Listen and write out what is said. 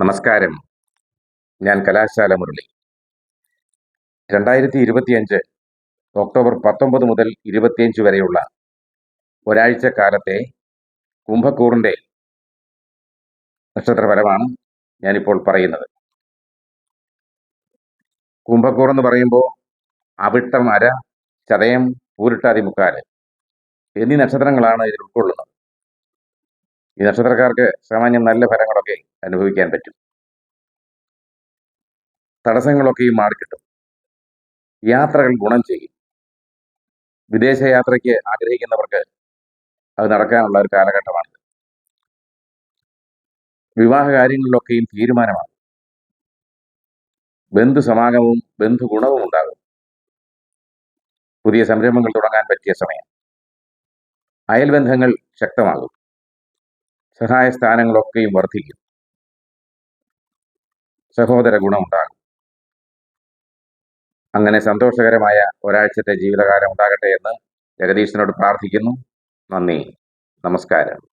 നമസ്കാരം. ഞാൻ കലാശാല മുരളി. രണ്ടായിരത്തി ഇരുപത്തിയഞ്ച് ഒക്ടോബർ പത്തൊമ്പത് മുതൽ ഇരുപത്തിയഞ്ച് വരെയുള്ള ഒരാഴ്ച കാലത്തെ കുംഭക്കൂറിന്റെ നക്ഷത്രഫലമാണ് ഞാനിപ്പോൾ പറയുന്നത്. കുംഭക്കൂർ എന്ന് പറയുമ്പോൾ അവിട്ടം അര ചതയം പൂരിട്ടാതി മുക്കാൽ എന്നീ നക്ഷത്രങ്ങളാണ് ഇതിൽ ഉൾക്കൊള്ളുന്നത്. ഈ നക്ഷത്രക്കാർക്ക് സാമാന്യം നല്ല ഫലങ്ങളൊക്കെ അനുഭവിക്കാൻ പറ്റും. തടസ്സങ്ങളൊക്കെയും മാറിക്കിട്ടും യാത്രകൾ ഗുണം ചെയ്യും. വിദേശ യാത്രയ്ക്ക് ആഗ്രഹിക്കുന്നവർക്ക് അത് നടക്കാനുള്ള ഒരു കാലഘട്ടമാണ് വിവാഹ കാര്യങ്ങളിലൊക്കെയും തീരുമാനമാണ് ബന്ധു സമാഗമവും ബന്ധു ഗുണവും ഉണ്ടാകും. പുതിയ സംരംഭങ്ങൾ തുടങ്ങാൻ പറ്റിയ സമയം. അയൽബന്ധങ്ങൾ ശക്തമാകും. സഹായ സ്ഥാനങ്ങളൊക്കെയും വർദ്ധിക്കും. സഹോദര ഗുണമുണ്ടാകും അങ്ങനെ സന്തോഷകരമായ ഒരാഴ്ചത്തെ ജീവിതകാലം ഉണ്ടാകട്ടെ എന്ന് ജഗദീശനോട് പ്രാർത്ഥിക്കുന്നു. നന്ദി. നമസ്കാരം.